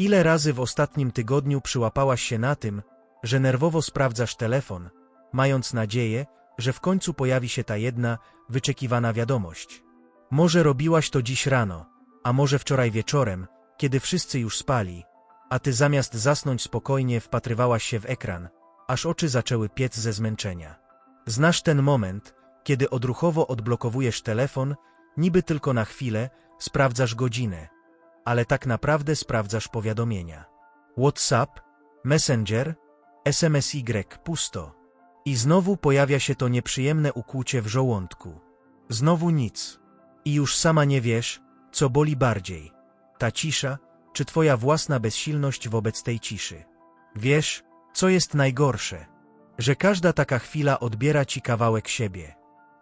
Ile razy w ostatnim tygodniu przyłapałaś się na tym, że nerwowo sprawdzasz telefon, mając nadzieję, że w końcu pojawi się ta jedna, wyczekiwana wiadomość. Może robiłaś to dziś rano, a może wczoraj wieczorem, kiedy wszyscy już spali, a ty zamiast zasnąć spokojnie wpatrywałaś się w ekran, aż oczy zaczęły piec ze zmęczenia. Znasz ten moment, kiedy odruchowo odblokowujesz telefon, niby tylko na chwilę, sprawdzasz godzinę, ale tak naprawdę sprawdzasz powiadomienia. WhatsApp, Messenger, SMSY pusto. I znowu pojawia się to nieprzyjemne ukłucie w żołądku. Znowu nic. I już sama nie wiesz, co boli bardziej. Ta cisza, czy twoja własna bezsilność wobec tej ciszy. Wiesz, co jest najgorsze? Że każda taka chwila odbiera ci kawałek siebie.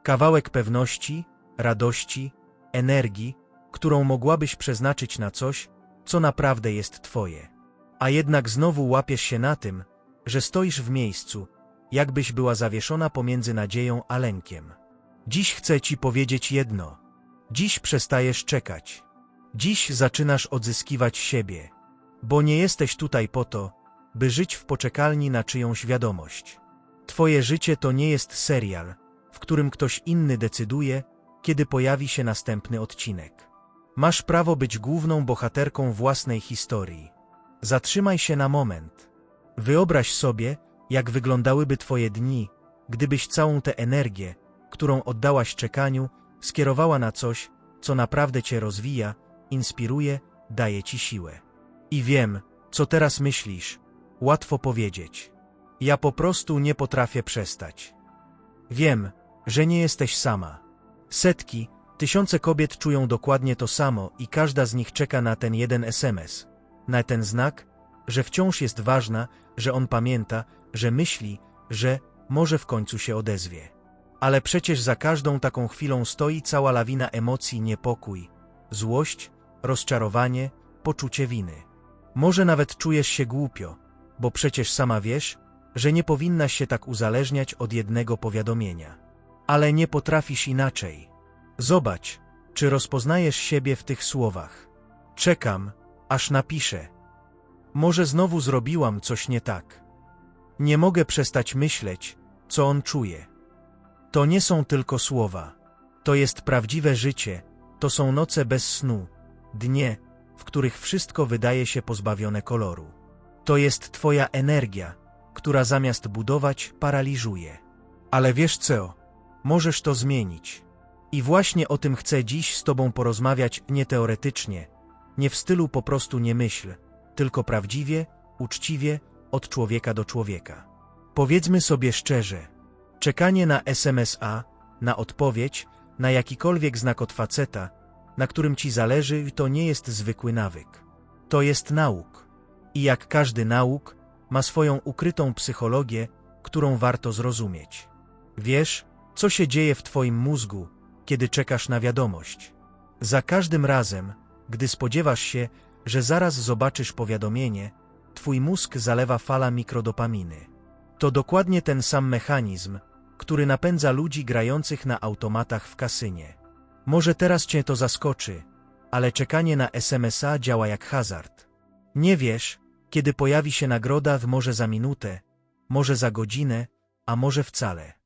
Kawałek pewności, radości, energii, którą mogłabyś przeznaczyć na coś, co naprawdę jest twoje. A jednak znowu łapiesz się na tym, że stoisz w miejscu, jakbyś była zawieszona pomiędzy nadzieją a lękiem. Dziś chcę ci powiedzieć jedno. Dziś przestajesz czekać. Dziś zaczynasz odzyskiwać siebie, bo nie jesteś tutaj po to, by żyć w poczekalni na czyjąś wiadomość. Twoje życie to nie jest serial, w którym ktoś inny decyduje, kiedy pojawi się następny odcinek. Masz prawo być główną bohaterką własnej historii. Zatrzymaj się na moment. Wyobraź sobie, jak wyglądałyby Twoje dni, gdybyś całą tę energię, którą oddałaś czekaniu, skierowała na coś, co naprawdę Cię rozwija, inspiruje, daje Ci siłę. I wiem, co teraz myślisz, łatwo powiedzieć. Ja po prostu nie potrafię przestać. Wiem, że nie jesteś sama. Setki, tysiące kobiet czują dokładnie to samo i każda z nich czeka na ten jeden SMS, na ten znak, że wciąż jest ważna, że on pamięta, że myśli, że może w końcu się odezwie. Ale przecież za każdą taką chwilą stoi cała lawina emocji niepokój, złość, rozczarowanie, poczucie winy. Może nawet czujesz się głupio, bo przecież sama wiesz, że nie powinnaś się tak uzależniać od jednego powiadomienia. Ale nie potrafisz inaczej. Zobacz, czy rozpoznajesz siebie w tych słowach. Czekam, aż napiszę. Może znowu zrobiłam coś nie tak. Nie mogę przestać myśleć, co on czuje. To nie są tylko słowa. To jest prawdziwe życie, to są noce bez snu, dnie, w których wszystko wydaje się pozbawione koloru. To jest Twoja energia, która zamiast budować, paraliżuje. Ale wiesz co? Możesz to zmienić. I właśnie o tym chcę dziś z Tobą porozmawiać nie teoretycznie, nie w stylu po prostu nie myśl, tylko prawdziwie, uczciwie, od człowieka do człowieka. Powiedzmy sobie szczerze, czekanie na SMS-a, na odpowiedź, na jakikolwiek znak od faceta, na którym ci zależy, to nie jest zwykły nawyk. To jest nauk. I jak każdy nauk, ma swoją ukrytą psychologię, którą warto zrozumieć. Wiesz, co się dzieje w twoim mózgu, kiedy czekasz na wiadomość. Za każdym razem, gdy spodziewasz się, że zaraz zobaczysz powiadomienie, twój mózg zalewa fala mikrodopaminy. To dokładnie ten sam mechanizm, który napędza ludzi grających na automatach w kasynie. Może teraz cię to zaskoczy, ale czekanie na SMS-a działa jak hazard. Nie wiesz, kiedy pojawi się nagroda w może za minutę, może za godzinę, a może wcale.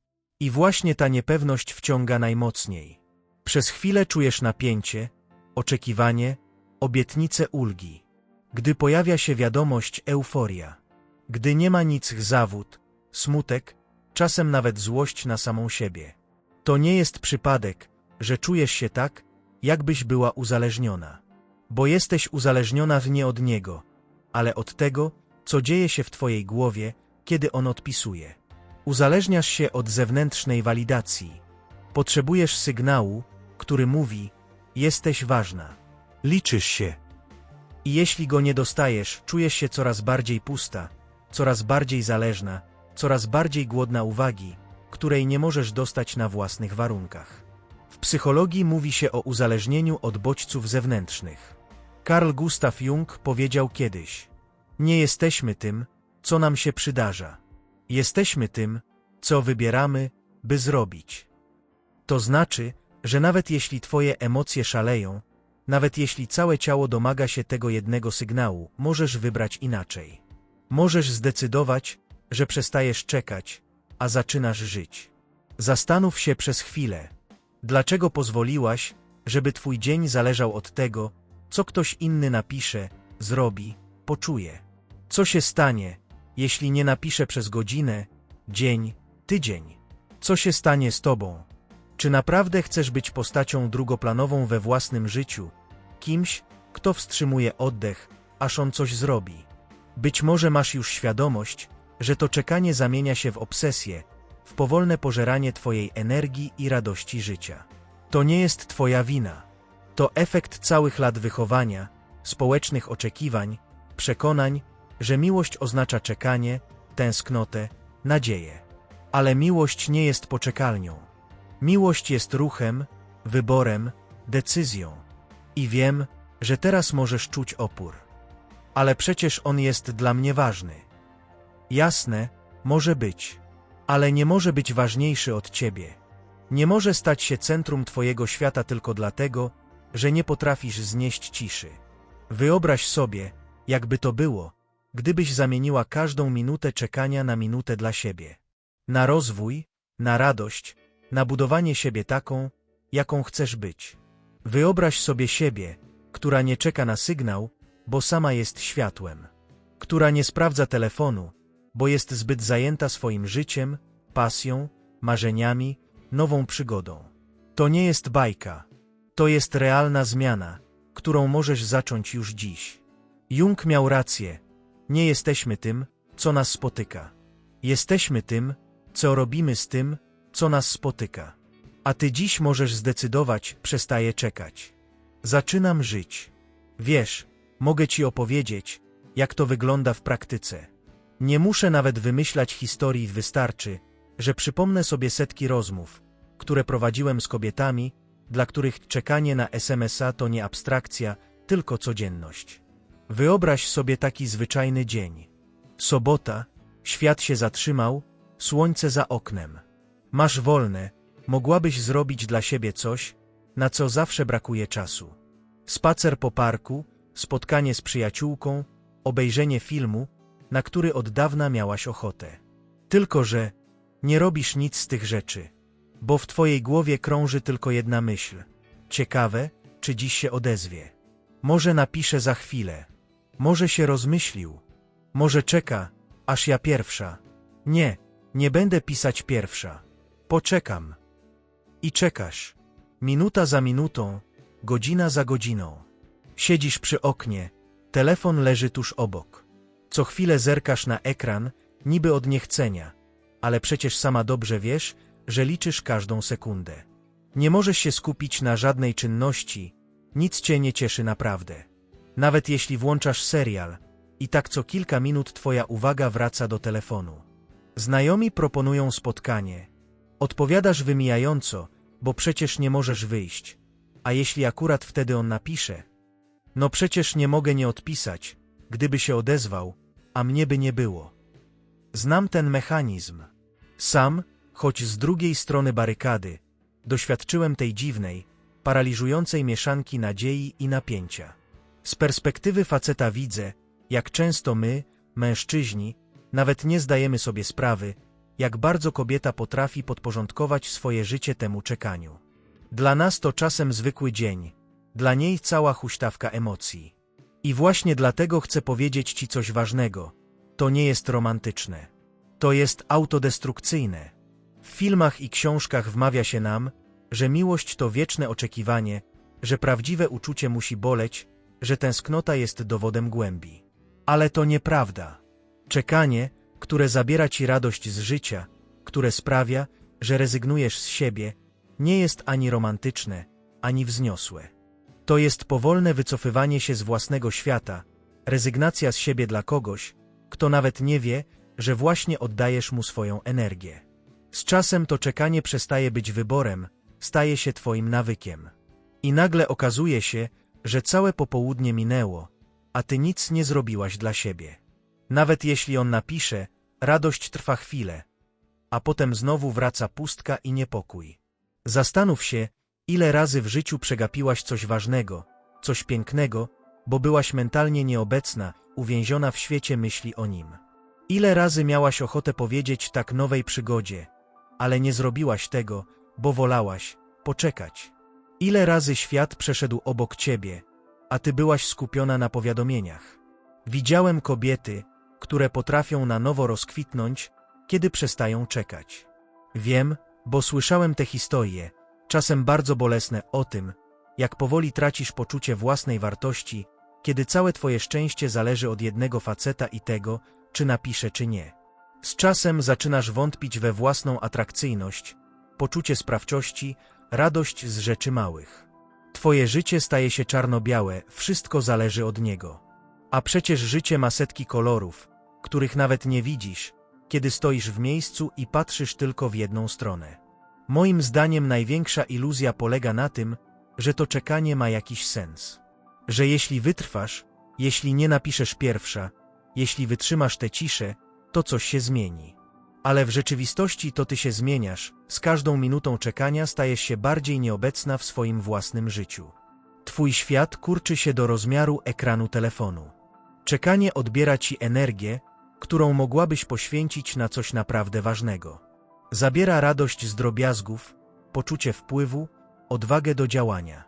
I właśnie ta niepewność wciąga najmocniej. Przez chwilę czujesz napięcie, oczekiwanie, obietnicę ulgi. Gdy pojawia się wiadomość euforia. Gdy nie ma nic zawód, smutek, czasem nawet złość na samą siebie. To nie jest przypadek, że czujesz się tak, jakbyś była uzależniona. Bo jesteś uzależniona nie od niego, ale od tego, co dzieje się w twojej głowie, kiedy on odpisuje. Uzależniasz się od zewnętrznej walidacji. Potrzebujesz sygnału, który mówi: Jesteś ważna. Liczysz się. I jeśli go nie dostajesz, czujesz się coraz bardziej pusta, coraz bardziej zależna, coraz bardziej głodna uwagi, której nie możesz dostać na własnych warunkach. W psychologii mówi się o uzależnieniu od bodźców zewnętrznych. Carl Gustav Jung powiedział kiedyś: Nie jesteśmy tym, co nam się przydarza. Jesteśmy tym, co wybieramy, by zrobić. To znaczy, że nawet jeśli Twoje emocje szaleją, Nawet jeśli całe ciało domaga się tego jednego sygnału, możesz wybrać inaczej. Możesz zdecydować, że przestajesz czekać, a zaczynasz żyć. Zastanów się przez chwilę, dlaczego pozwoliłaś, żeby twój dzień zależał od tego, co ktoś inny napisze, zrobi, poczuje. Co się stanie, jeśli nie napisze przez godzinę, dzień, tydzień? Co się stanie z tobą? Czy naprawdę chcesz być postacią drugoplanową we własnym życiu, kimś, kto wstrzymuje oddech, aż on coś zrobi? Być może masz już świadomość, że to czekanie zamienia się w obsesję, w powolne pożeranie twojej energii i radości życia. To nie jest twoja wina. To efekt całych lat wychowania, społecznych oczekiwań, przekonań, że miłość oznacza czekanie, tęsknotę, nadzieję. Ale miłość nie jest poczekalnią. Miłość jest ruchem, wyborem, decyzją. I wiem, że teraz możesz czuć opór. Ale przecież on jest dla mnie ważny. Jasne, może być. Ale nie może być ważniejszy od ciebie. Nie może stać się centrum twojego świata tylko dlatego, że nie potrafisz znieść ciszy. Wyobraź sobie, jakby to było, gdybyś zamieniła każdą minutę czekania na minutę dla siebie. Na rozwój, na radość, na budowanie siebie taką, jaką chcesz być. Wyobraź sobie siebie, która nie czeka na sygnał, bo sama jest światłem. Która nie sprawdza telefonu, bo jest zbyt zajęta swoim życiem, pasją, marzeniami, nową przygodą. To nie jest bajka. To jest realna zmiana, którą możesz zacząć już dziś. Jung miał rację. Nie jesteśmy tym, co nas spotyka. Jesteśmy tym, co robimy z tym, co nas spotyka. A ty dziś możesz zdecydować, przestaję czekać. Zaczynam żyć. Wiesz, mogę ci opowiedzieć, jak to wygląda w praktyce. Nie muszę nawet wymyślać historii, wystarczy, że przypomnę sobie setki rozmów, które prowadziłem z kobietami, dla których czekanie na SMS-a to nie abstrakcja, tylko codzienność. Wyobraź sobie taki zwyczajny dzień. Sobota, świat się zatrzymał, słońce za oknem. Masz wolne, mogłabyś zrobić dla siebie coś, na co zawsze brakuje czasu. Spacer po parku, spotkanie z przyjaciółką, obejrzenie filmu, na który od dawna miałaś ochotę. Tylko, że nie robisz nic z tych rzeczy, bo w twojej głowie krąży tylko jedna myśl. Ciekawe, czy dziś się odezwie. Może napisze za chwilę. Może się rozmyślił. Może czeka, aż ja pierwsza. Nie, nie będę pisać pierwsza. Poczekam. I czekasz. Minuta za minutą, godzina za godziną. Siedzisz przy oknie, telefon leży tuż obok. Co chwilę zerkasz na ekran, niby od niechcenia, ale przecież sama dobrze wiesz, że liczysz każdą sekundę. Nie możesz się skupić na żadnej czynności, nic cię nie cieszy naprawdę. Nawet jeśli włączasz serial, i tak co kilka minut twoja uwaga wraca do telefonu. Znajomi proponują spotkanie. Odpowiadasz wymijająco, bo przecież nie możesz wyjść. A jeśli akurat wtedy on napisze? No przecież nie mogę nie odpisać, gdyby się odezwał, a mnie by nie było. Znam ten mechanizm. Sam, choć z drugiej strony barykady, doświadczyłem tej dziwnej, paraliżującej mieszanki nadziei i napięcia. Z perspektywy faceta widzę, jak często my, mężczyźni, nawet nie zdajemy sobie sprawy, jak bardzo kobieta potrafi podporządkować swoje życie temu czekaniu. Dla nas to czasem zwykły dzień, dla niej cała huśtawka emocji. I właśnie dlatego chcę powiedzieć Ci coś ważnego. To nie jest romantyczne. To jest autodestrukcyjne. W filmach i książkach wmawia się nam, że miłość to wieczne oczekiwanie, że prawdziwe uczucie musi boleć, że tęsknota jest dowodem głębi. Ale to nieprawda. Czekanie, które zabiera ci radość z życia, które sprawia, że rezygnujesz z siebie, nie jest ani romantyczne, ani wzniosłe. To jest powolne wycofywanie się z własnego świata, rezygnacja z siebie dla kogoś, kto nawet nie wie, że właśnie oddajesz mu swoją energię. Z czasem to czekanie przestaje być wyborem, staje się twoim nawykiem. I nagle okazuje się, że całe popołudnie minęło, a ty nic nie zrobiłaś dla siebie. Nawet jeśli on napisze, radość trwa chwilę, a potem znowu wraca pustka i niepokój. Zastanów się, ile razy w życiu przegapiłaś coś ważnego, coś pięknego, bo byłaś mentalnie nieobecna, uwięziona w świecie myśli o nim. Ile razy miałaś ochotę powiedzieć tak nowej przygodzie, ale nie zrobiłaś tego, bo wolałaś poczekać. Ile razy świat przeszedł obok ciebie, a ty byłaś skupiona na powiadomieniach. Widziałem kobiety, które potrafią na nowo rozkwitnąć, kiedy przestają czekać. Wiem, bo słyszałem te historie, czasem bardzo bolesne, o tym, jak powoli tracisz poczucie własnej wartości, kiedy całe twoje szczęście zależy od jednego faceta i tego, czy napisze, czy nie. Z czasem zaczynasz wątpić we własną atrakcyjność, poczucie sprawczości, radość z rzeczy małych. Twoje życie staje się czarno-białe, wszystko zależy od niego. A przecież życie ma setki kolorów, których nawet nie widzisz, kiedy stoisz w miejscu i patrzysz tylko w jedną stronę. Moim zdaniem największa iluzja polega na tym, że to czekanie ma jakiś sens. Że jeśli wytrwasz, jeśli nie napiszesz pierwsza, jeśli wytrzymasz tę ciszę, to coś się zmieni. Ale w rzeczywistości to ty się zmieniasz, z każdą minutą czekania stajesz się bardziej nieobecna w swoim własnym życiu. Twój świat kurczy się do rozmiaru ekranu telefonu. Czekanie odbiera ci energię, którą mogłabyś poświęcić na coś naprawdę ważnego. Zabiera radość z drobiazgów, poczucie wpływu, odwagę do działania.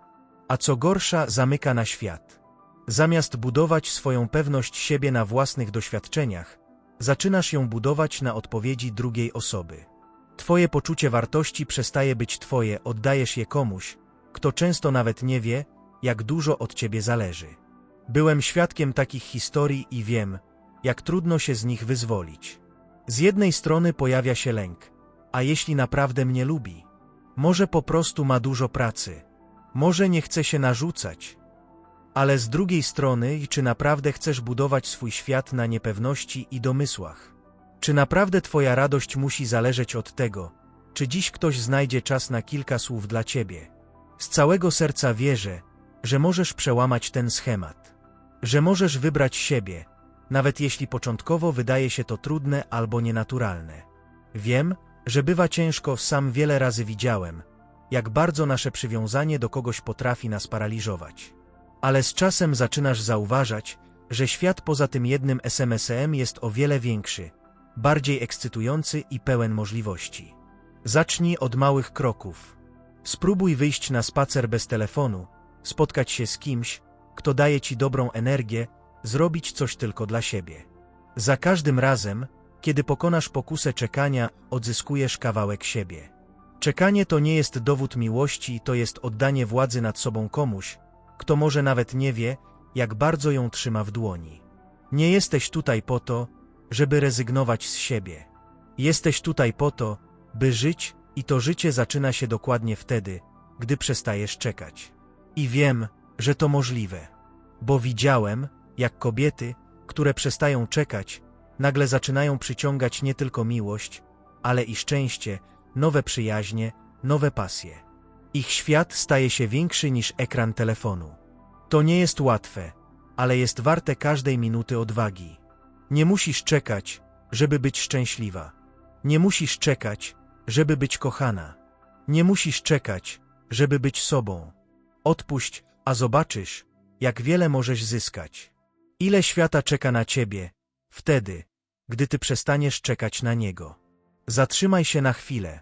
A co gorsza, zamyka na świat. Zamiast budować swoją pewność siebie na własnych doświadczeniach, zaczynasz ją budować na odpowiedzi drugiej osoby. Twoje poczucie wartości przestaje być twoje, oddajesz je komuś, kto często nawet nie wie, jak dużo od ciebie zależy. Byłem świadkiem takich historii i wiem, jak trudno się z nich wyzwolić. Z jednej strony pojawia się lęk, a jeśli naprawdę mnie lubi, może po prostu ma dużo pracy, może nie chce się narzucać, ale z drugiej strony, czy naprawdę chcesz budować swój świat na niepewności i domysłach? Czy naprawdę Twoja radość musi zależeć od tego, czy dziś ktoś znajdzie czas na kilka słów dla Ciebie? Z całego serca wierzę, że możesz przełamać ten schemat, że możesz wybrać siebie, nawet jeśli początkowo wydaje się to trudne albo nienaturalne. Wiem, że bywa ciężko, sam wiele razy widziałem, jak bardzo nasze przywiązanie do kogoś potrafi nas paraliżować. Ale z czasem zaczynasz zauważać, że świat poza tym jednym SMS-em jest o wiele większy, bardziej ekscytujący i pełen możliwości. Zacznij od małych kroków. Spróbuj wyjść na spacer bez telefonu, spotkać się z kimś, kto daje ci dobrą energię, zrobić coś tylko dla siebie. Za każdym razem, kiedy pokonasz pokusę czekania, odzyskujesz kawałek siebie. Czekanie to nie jest dowód miłości, to jest oddanie władzy nad sobą komuś, kto może nawet nie wie, jak bardzo ją trzyma w dłoni. Nie jesteś tutaj po to, żeby rezygnować z siebie. Jesteś tutaj po to, by żyć i to życie zaczyna się dokładnie wtedy, gdy przestajesz czekać. I wiem, że to możliwe, bo widziałem, jak kobiety, które przestają czekać, nagle zaczynają przyciągać nie tylko miłość, ale i szczęście, nowe przyjaźnie, nowe pasje. Ich świat staje się większy niż ekran telefonu. To nie jest łatwe, ale jest warte każdej minuty odwagi. Nie musisz czekać, żeby być szczęśliwa. Nie musisz czekać, żeby być kochana. Nie musisz czekać, żeby być sobą. Odpuść, a zobaczysz, jak wiele możesz zyskać. Ile świata czeka na ciebie, wtedy, gdy ty przestaniesz czekać na niego. Zatrzymaj się na chwilę.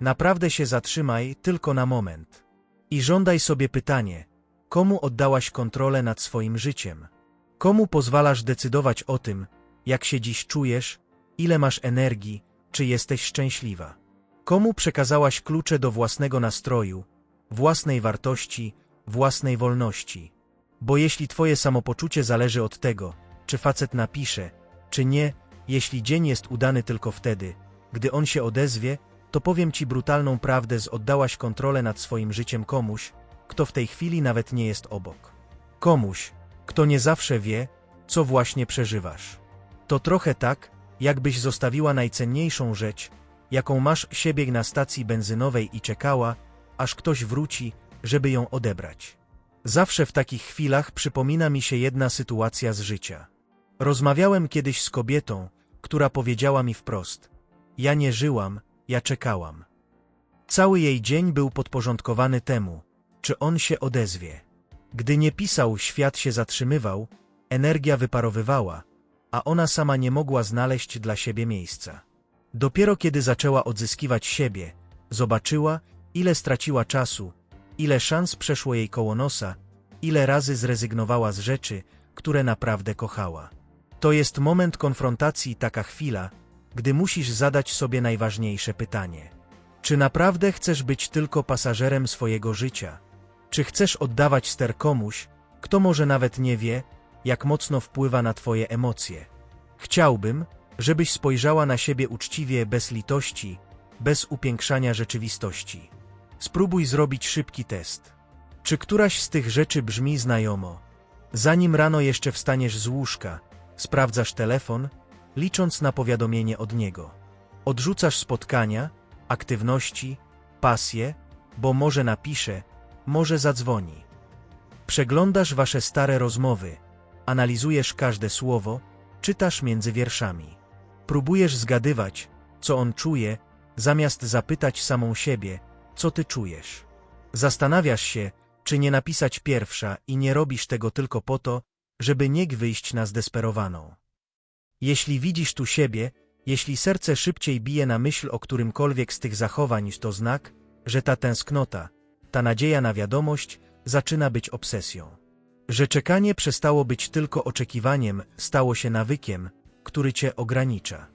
Naprawdę się zatrzymaj tylko na moment. I żądaj sobie pytanie, komu oddałaś kontrolę nad swoim życiem? Komu pozwalasz decydować o tym, jak się dziś czujesz, ile masz energii, czy jesteś szczęśliwa? Komu przekazałaś klucze do własnego nastroju, własnej wartości, własnej wolności? Bo jeśli twoje samopoczucie zależy od tego, czy facet napisze, czy nie, jeśli dzień jest udany tylko wtedy, gdy on się odezwie, to powiem ci brutalną prawdę z oddałaś kontrolę nad swoim życiem komuś, kto w tej chwili nawet nie jest obok. Komuś, kto nie zawsze wie, co właśnie przeżywasz. To trochę tak, jakbyś zostawiła najcenniejszą rzecz, jaką masz siebie na stacji benzynowej i czekała, aż ktoś wróci, żeby ją odebrać. Zawsze w takich chwilach przypomina mi się jedna sytuacja z życia. Rozmawiałem kiedyś z kobietą, która powiedziała mi wprost: Ja nie żyłam, ja czekałam. Cały jej dzień był podporządkowany temu, czy on się odezwie. Gdy nie pisał, świat się zatrzymywał, energia wyparowywała, a ona sama nie mogła znaleźć dla siebie miejsca. Dopiero kiedy zaczęła odzyskiwać siebie, zobaczyła, ile straciła czasu, ile szans przeszło jej koło nosa, ile razy zrezygnowała z rzeczy, które naprawdę kochała. To jest moment konfrontacji, taka chwila, gdy musisz zadać sobie najważniejsze pytanie. Czy naprawdę chcesz być tylko pasażerem swojego życia? Czy chcesz oddawać ster komuś, kto może nawet nie wie, jak mocno wpływa na twoje emocje? Chciałbym, żebyś spojrzała na siebie uczciwie, bez litości, bez upiększania rzeczywistości. Spróbuj zrobić szybki test. Czy któraś z tych rzeczy brzmi znajomo? Zanim rano jeszcze wstaniesz z łóżka, sprawdzasz telefon, licząc na powiadomienie od niego. Odrzucasz spotkania, aktywności, pasje, bo może napisze, może zadzwoni. Przeglądasz wasze stare rozmowy, analizujesz każde słowo, czytasz między wierszami. Próbujesz zgadywać, co on czuje, zamiast zapytać samą siebie, co ty czujesz. Zastanawiasz się, czy nie napisać pierwsza i nie robisz tego tylko po to, żeby nie wyjść na zdesperowaną. Jeśli widzisz tu siebie, jeśli serce szybciej bije na myśl o którymkolwiek z tych zachowań, to znak, że ta tęsknota, ta nadzieja na wiadomość zaczyna być obsesją. Że czekanie przestało być tylko oczekiwaniem, stało się nawykiem, który cię ogranicza.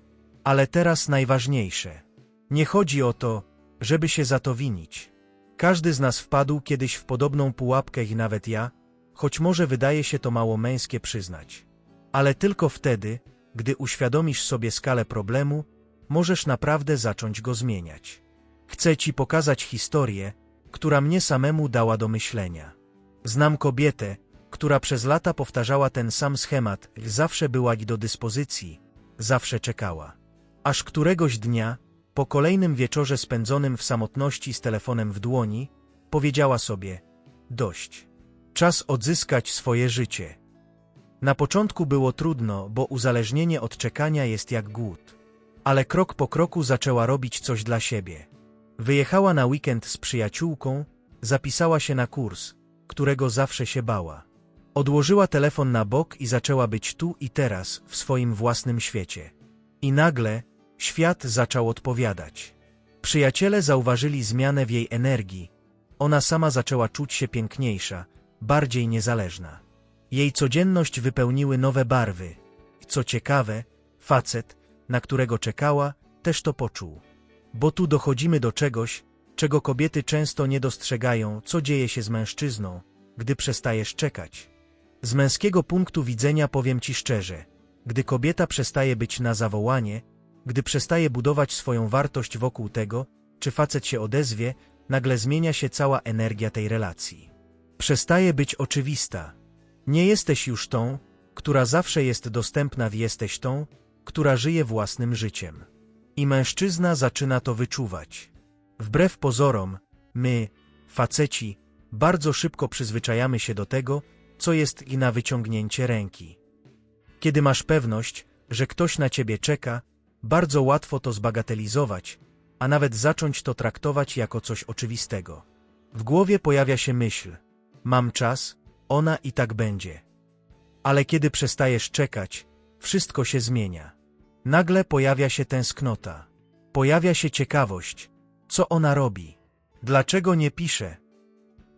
Ale teraz najważniejsze. Nie chodzi o to, żeby się za to winić. Każdy z nas wpadł kiedyś w podobną pułapkę i nawet ja, choć może wydaje się to mało męskie przyznać. Ale tylko wtedy, gdy uświadomisz sobie skalę problemu, możesz naprawdę zacząć go zmieniać. Chcę ci pokazać historię, która mnie samemu dała do myślenia. Znam kobietę, która przez lata powtarzała ten sam schemat, zawsze była do dyspozycji, zawsze czekała. Aż któregoś dnia, po kolejnym wieczorze spędzonym w samotności z telefonem w dłoni, powiedziała sobie: Dość. Czas odzyskać swoje życie. Na początku było trudno, bo uzależnienie od czekania jest jak głód. Ale krok po kroku zaczęła robić coś dla siebie. Wyjechała na weekend z przyjaciółką, zapisała się na kurs, którego zawsze się bała. Odłożyła telefon na bok i zaczęła być tu i teraz, w swoim własnym świecie. I nagle świat zaczął odpowiadać. Przyjaciele zauważyli zmianę w jej energii. Ona sama zaczęła czuć się piękniejsza, bardziej niezależna. Jej codzienność wypełniły nowe barwy. Co ciekawe, facet, na którego czekała, też to poczuł. Bo tu dochodzimy do czegoś, czego kobiety często nie dostrzegają, co dzieje się z mężczyzną, gdy przestajesz czekać. Z męskiego punktu widzenia powiem ci szczerze, gdy kobieta przestaje być na zawołanie, gdy przestaje budować swoją wartość wokół tego, czy facet się odezwie, nagle zmienia się cała energia tej relacji. Przestaje być oczywista. Nie jesteś już tą, która zawsze jest dostępna, jesteś tą, która żyje własnym życiem. I mężczyzna zaczyna to wyczuwać. Wbrew pozorom, my, faceci, bardzo szybko przyzwyczajamy się do tego, co jest i na wyciągnięcie ręki. Kiedy masz pewność, że ktoś na ciebie czeka, bardzo łatwo to zbagatelizować, a nawet zacząć to traktować jako coś oczywistego. W głowie pojawia się myśl: mam czas, ona i tak będzie. Ale kiedy przestajesz czekać, wszystko się zmienia. Nagle pojawia się tęsknota. Pojawia się ciekawość. Co ona robi? Dlaczego nie pisze?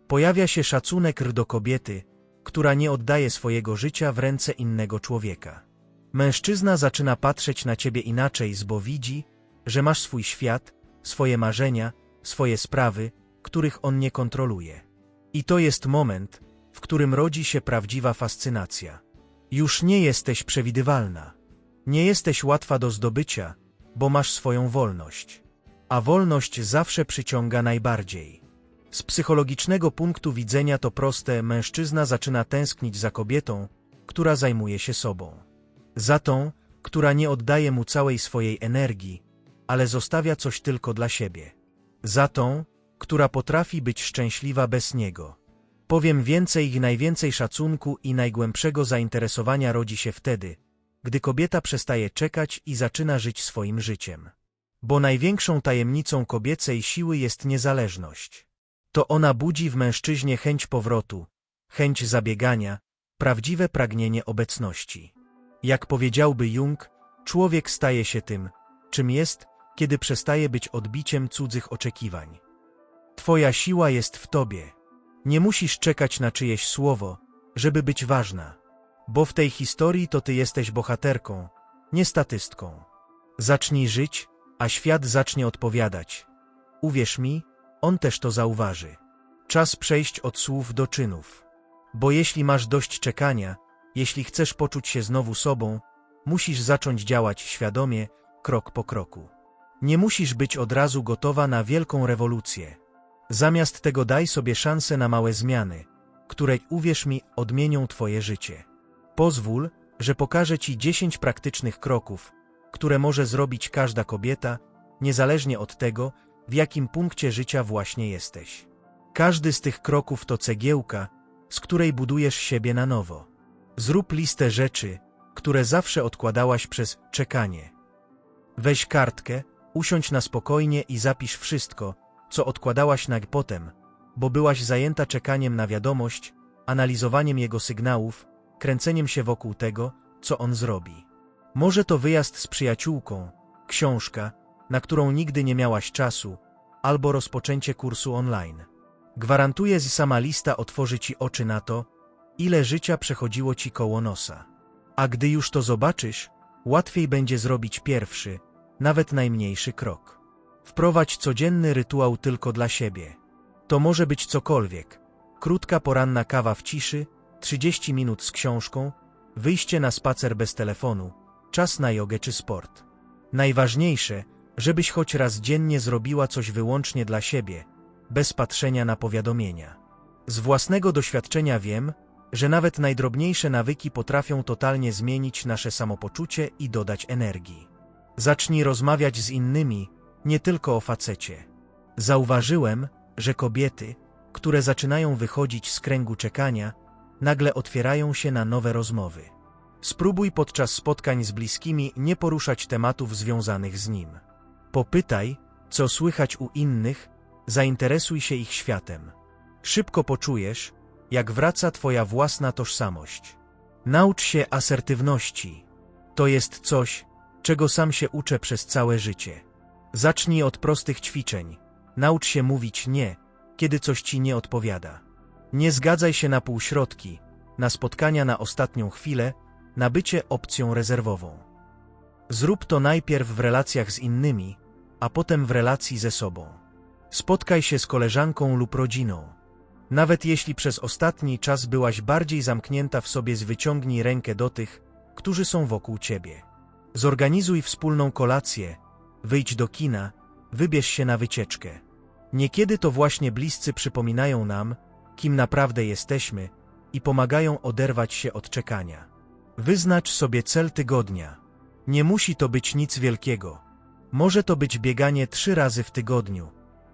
Pojawia się szacunek do kobiety, która nie oddaje swojego życia w ręce innego człowieka. Mężczyzna zaczyna patrzeć na ciebie inaczej, bo widzi, że masz swój świat, swoje marzenia, swoje sprawy, których on nie kontroluje. I to jest moment, w którym rodzi się prawdziwa fascynacja. Już nie jesteś przewidywalna. Nie jesteś łatwa do zdobycia, bo masz swoją wolność. A wolność zawsze przyciąga najbardziej. Z psychologicznego punktu widzenia to proste, mężczyzna zaczyna tęsknić za kobietą, która zajmuje się sobą. Za tą, która nie oddaje mu całej swojej energii, ale zostawia coś tylko dla siebie. Za tą, która potrafi być szczęśliwa bez niego. Powiem więcej i najwięcej szacunku i najgłębszego zainteresowania rodzi się wtedy, gdy kobieta przestaje czekać i zaczyna żyć swoim życiem. Bo największą tajemnicą kobiecej siły jest niezależność. To ona budzi w mężczyźnie chęć powrotu, chęć zabiegania, prawdziwe pragnienie obecności. Jak powiedziałby Jung, człowiek staje się tym, czym jest, kiedy przestaje być odbiciem cudzych oczekiwań. Twoja siła jest w tobie. Nie musisz czekać na czyjeś słowo, żeby być ważna. Bo w tej historii to ty jesteś bohaterką, nie statystką. Zacznij żyć, a świat zacznie odpowiadać. Uwierz mi, on też to zauważy. Czas przejść od słów do czynów. Bo jeśli masz dość czekania, jeśli chcesz poczuć się znowu sobą, musisz zacząć działać świadomie, krok po kroku. Nie musisz być od razu gotowa na wielką rewolucję. Zamiast tego daj sobie szansę na małe zmiany, które, uwierz mi, odmienią Twoje życie. Pozwól, że pokażę Ci 10 praktycznych kroków, które może zrobić każda kobieta, niezależnie od tego, w jakim punkcie życia właśnie jesteś. Każdy z tych kroków to cegiełka, z której budujesz siebie na nowo. Zrób listę rzeczy, które zawsze odkładałaś przez czekanie. Weź kartkę, usiądź na spokojnie i zapisz wszystko, co odkładałaś na potem, bo byłaś zajęta czekaniem na wiadomość, analizowaniem jego sygnałów, kręceniem się wokół tego, co on zrobi. Może to wyjazd z przyjaciółką, książka, na którą nigdy nie miałaś czasu, albo rozpoczęcie kursu online. Gwarantuję, że sama lista otworzy ci oczy na to, ile życia przechodziło ci koło nosa. A gdy już to zobaczysz, łatwiej będzie zrobić pierwszy, nawet najmniejszy krok. Wprowadź codzienny rytuał tylko dla siebie. To może być cokolwiek. Krótka poranna kawa w ciszy, 30 minut z książką, wyjście na spacer bez telefonu, czas na jogę czy sport. Najważniejsze, żebyś choć raz dziennie zrobiła coś wyłącznie dla siebie, bez patrzenia na powiadomienia. Z własnego doświadczenia wiem, że nawet najdrobniejsze nawyki potrafią totalnie zmienić nasze samopoczucie i dodać energii. Zacznij rozmawiać z innymi, nie tylko o facecie. Zauważyłem, że kobiety, które zaczynają wychodzić z kręgu czekania, nagle otwierają się na nowe rozmowy. Spróbuj podczas spotkań z bliskimi nie poruszać tematów związanych z nim. Popytaj, co słychać u innych, zainteresuj się ich światem. Szybko poczujesz, jak wraca Twoja własna tożsamość. Naucz się asertywności. To jest coś, czego sam się uczę przez całe życie. Zacznij od prostych ćwiczeń. Naucz się mówić nie, kiedy coś ci nie odpowiada. Nie zgadzaj się na półśrodki, na spotkania na ostatnią chwilę, na bycie opcją rezerwową. Zrób to najpierw w relacjach z innymi, a potem w relacji ze sobą. Spotkaj się z koleżanką lub rodziną. Nawet jeśli przez ostatni czas byłaś bardziej zamknięta w sobie, wyciągnij rękę do tych, którzy są wokół ciebie. Zorganizuj wspólną kolację, wyjdź do kina, wybierz się na wycieczkę. Niekiedy to właśnie bliscy przypominają nam, kim naprawdę jesteśmy i pomagają oderwać się od czekania. Wyznacz sobie cel tygodnia. Nie musi to być nic wielkiego. Może to być bieganie trzy razy w tygodniu,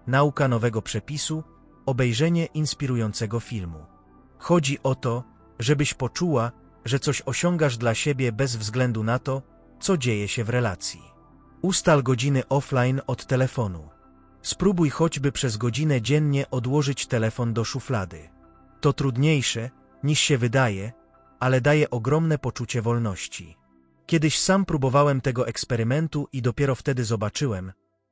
nauka nowego przepisu, obejrzenie inspirującego filmu. Chodzi o to, żebyś poczuła, że coś osiągasz dla siebie bez względu na to, co dzieje się w relacji. Ustal godziny offline od telefonu. Spróbuj choćby przez godzinę dziennie odłożyć telefon do szuflady. To trudniejsze, niż się wydaje, ale daje ogromne poczucie wolności. Kiedyś sam próbowałem tego eksperymentu i dopiero wtedy zobaczyłem,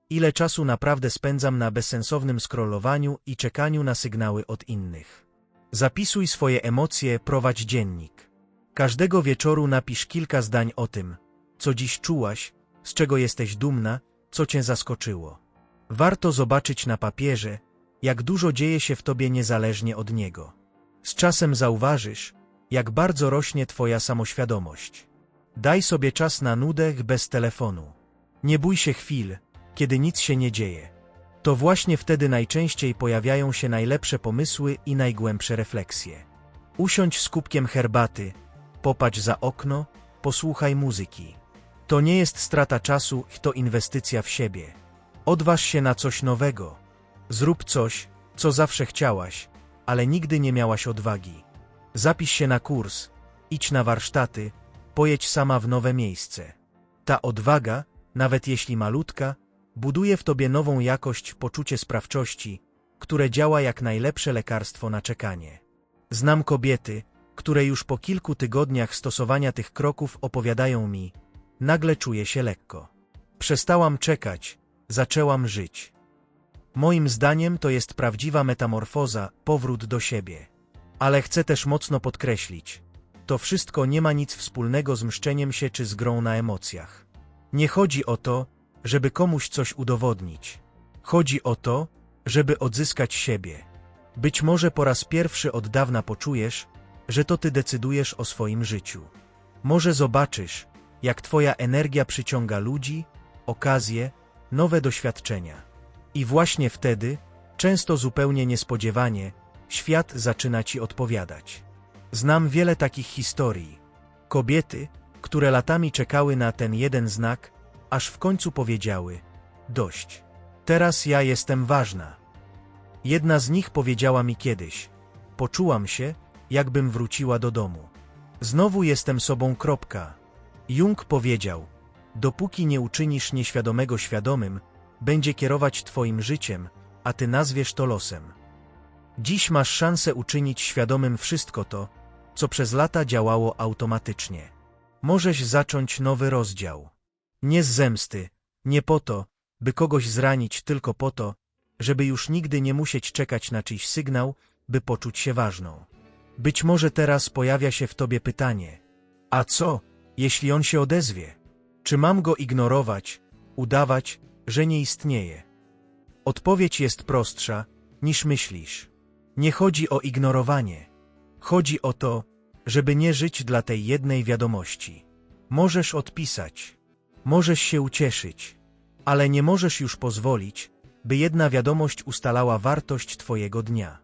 ile czasu naprawdę spędzam na bezsensownym scrollowaniu i czekaniu na sygnały od innych. Zapisuj swoje emocje, prowadź dziennik. Każdego wieczoru napisz kilka zdań o tym, co dziś czułaś, z czego jesteś dumna, co cię zaskoczyło. Warto zobaczyć na papierze, jak dużo dzieje się w tobie niezależnie od niego. Z czasem zauważysz, jak bardzo rośnie twoja samoświadomość. Daj sobie czas na nudę bez telefonu. Nie bój się chwil, kiedy nic się nie dzieje. To właśnie wtedy najczęściej pojawiają się najlepsze pomysły i najgłębsze refleksje. Usiądź z kubkiem herbaty, popatrz za okno, posłuchaj muzyki. To nie jest strata czasu, to inwestycja w siebie. Odważ się na coś nowego. Zrób coś, co zawsze chciałaś, ale nigdy nie miałaś odwagi. Zapisz się na kurs, idź na warsztaty, pojedź sama w nowe miejsce. Ta odwaga, nawet jeśli malutka, buduje w tobie nową jakość, poczucie sprawczości, które działa jak najlepsze lekarstwo na czekanie. Znam kobiety, które już po kilku tygodniach stosowania tych kroków opowiadają mi, nagle czuję się lekko. Przestałam czekać, zaczęłam żyć. Moim zdaniem to jest prawdziwa metamorfoza, powrót do siebie. Ale chcę też mocno podkreślić, to wszystko nie ma nic wspólnego z mszczeniem się czy z grą na emocjach. Nie chodzi o to, żeby komuś coś udowodnić. Chodzi o to, żeby odzyskać siebie. Być może po raz pierwszy od dawna poczujesz, że to ty decydujesz o swoim życiu. Może zobaczysz, jak twoja energia przyciąga ludzi, okazje, nowe doświadczenia. I właśnie wtedy, często zupełnie niespodziewanie, świat zaczyna ci odpowiadać. Znam wiele takich historii. Kobiety, które latami czekały na ten jeden znak, aż w końcu powiedziały: Dość. Teraz ja jestem ważna. Jedna z nich powiedziała mi kiedyś: Poczułam się, jakbym wróciła do domu. Znowu jestem sobą. Kropka. Jung powiedział: Dopóki nie uczynisz nieświadomego świadomym, będzie kierować Twoim życiem, a Ty nazwiesz to losem. Dziś masz szansę uczynić świadomym wszystko to, co przez lata działało automatycznie. Możesz zacząć nowy rozdział. Nie z zemsty, nie po to, by kogoś zranić, tylko po to, żeby już nigdy nie musieć czekać na czyjś sygnał, by poczuć się ważną. Być może teraz pojawia się w tobie pytanie: A co, jeśli on się odezwie? Czy mam go ignorować, udawać, że nie istnieje? Odpowiedź jest prostsza, niż myślisz. Nie chodzi o ignorowanie. Chodzi o to, żeby nie żyć dla tej jednej wiadomości. Możesz odpisać, możesz się ucieszyć, ale nie możesz już pozwolić, by jedna wiadomość ustalała wartość Twojego dnia.